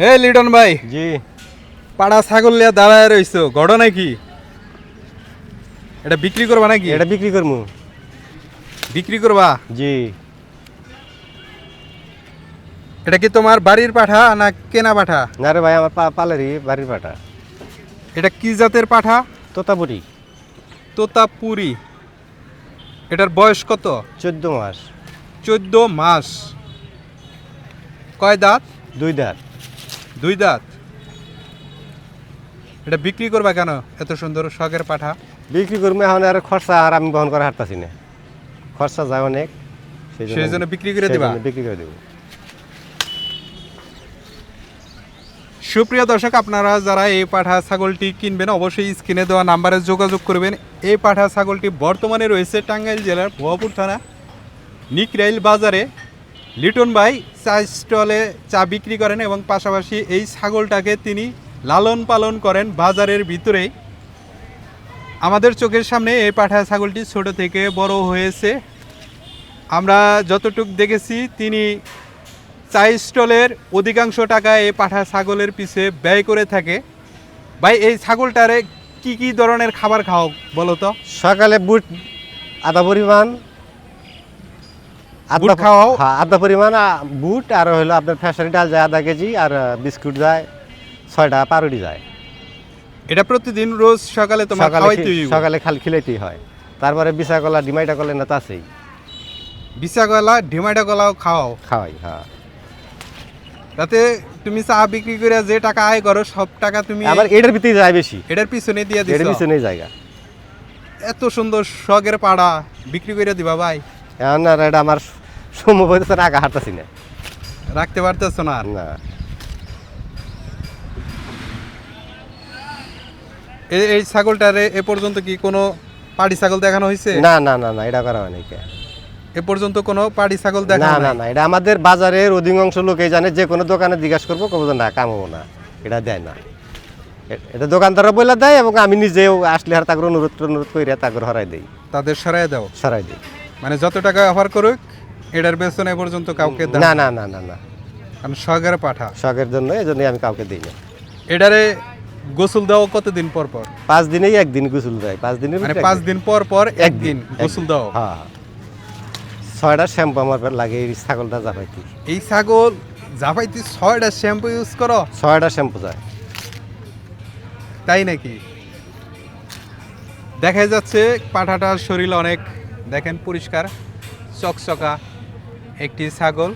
হে লিটন ভাই। জি। পাড়া ছাগল লিয়া দাঁড়ায় রইছো ঘটনা কি এটা বিক্রি করবা নাকি? এটা বিক্রি করমু। বিক্রি করবা? জি। এটা কি তোমার বাড়ির পাঠা না কেনা পাঠা? না রে ভাই আমার পা- পালেরই বাড়ির পাঠা। এটা কি জাতের পাঠা? তোতাপুরি। তোতাপুরি। এটার বয়স কত? চোদ্দ মাস। চোদ্দ মাস। কয় দাঁত? দুই দাঁত। দুই দাঁত। এটা বিক্রি করবা কেন? এত সুন্দর শখের পাঠা। বিক্রি করব এখন আর খরচা আর আমি বহন করা হারতাছি না। খরচা যায় অনেক সেই জন্য বিক্রি করে দিবা? বিক্রি করে দেবো। সুপ্রিয় দর্শক আপনারা যারা এই পাঠা ছাগলটি কিনবেন অবশ্যই স্ক্রিনে দেওয়া নাম্বারে যোগাযোগ করবেন। এই পাঠা ছাগলটি বর্তমানে রয়েছে টাঙ্গাইল জেলার ভুয়াপুর থানা নিকরাইল বাজারে। লিটন ভাই চা স্টলে চা বিক্রি করেন এবং পাশাপাশি এই ছাগলটাকে তিনি লালন পালন করেন বাজারের ভিতরেই। আমাদের চোখের সামনে এই পাঠা ছাগলটি ছোট থেকে বড় হয়েছে। আমরা যতটুক দেখেছি, তিনি চা স্টলের অধিকাংশ টাকা এই পাঠা ছাগলের পিছে ব্যয় করে থাকে। ভাই, এই ছাগলটারে কি কি ধরনের খাবার খাও বলো তো? সকালে বুট আধা পরিমাণ বুট খাওয়াও? হ্যাঁ আধা পরিমাণ বুট আর হলো আপনার ফেসারি ডাল যায় আধা কেজি আর বিস্কুট যায় ছয়টা পাউরুটি যায়। এটা প্রতিদিন রোজ সকালে তোমার খাওয়াইতে সকালে খালি খিলাইতেই হয়। তারপরে বিশা কলা ডিমাইটা করলে না তো আছেই। বিশা গলা ঢিমাইটা গলাও খাওয়াও? খাওয়াই হ্যাঁ। তাতে তুমি চা বিক্রি করে যে টাকা আয় করো সব টাকা তুমি আবার এটার ভিতরে যায় বেশি। এটার পিছনে দিয়ে এটার পিছনে জায়গা। এত সুন্দর শখের পাড়া বিক্রি করে দিবা ভাই। এখন আর এটা আমার সম্ভব হইতেছে আগা হাঁটতেছি না। রাখতে পারতেছো না না। এই এই ছাগলটারে এ পর্যন্ত কি কোনো পাড়ি ছাগল দেখানো হয়েছে না না না না এটা করা হয়নি এ পর্যন্ত কোনো পাড়ি ছাগল না না না এটা আমাদের বাজারের অধিকাংশ লোকে জানে যে কোনো দোকানে জিজ্ঞাসা করব কবো না কামাবো না এটা দেয় না। এটা দোকানদাররা বলে দেয় এবং আমি নিজেও আসলে আর তাকে অনুরোধ অনুরোধ করে তাকে হরাই দিই। তাদের সরাই দাও? সরাই দিই। মানে যত টাকা অফার করুক এটার বেতনে এ পর্যন্ত কাউকে দাও না না না না না। কারণ শখের পাঠা। শখের জন্য এই জন্যই আমি কাউকে দিই না। এটারে গোসল দাও কতদিন পর পর? পাঁচ দিনেই একদিন গোসল দেয়। পাঁচ দিনের মানে পাঁচ দিন পর পর একদিন গোসল দাও হ্যাঁ ছয়টা শ্যাম্পু আমার লাগে এই ছাগলটা জাপাইতি এই ছাগল জাপাইতে ছয়টা শ্যাম্পু ইউজ করো? ছয়টা শ্যাম্পু যায়। তাই নাকি? দেখা যাচ্ছে পাঠাটার শরীর অনেক দেখেন পরিষ্কার চকচকা। একটি ছাগল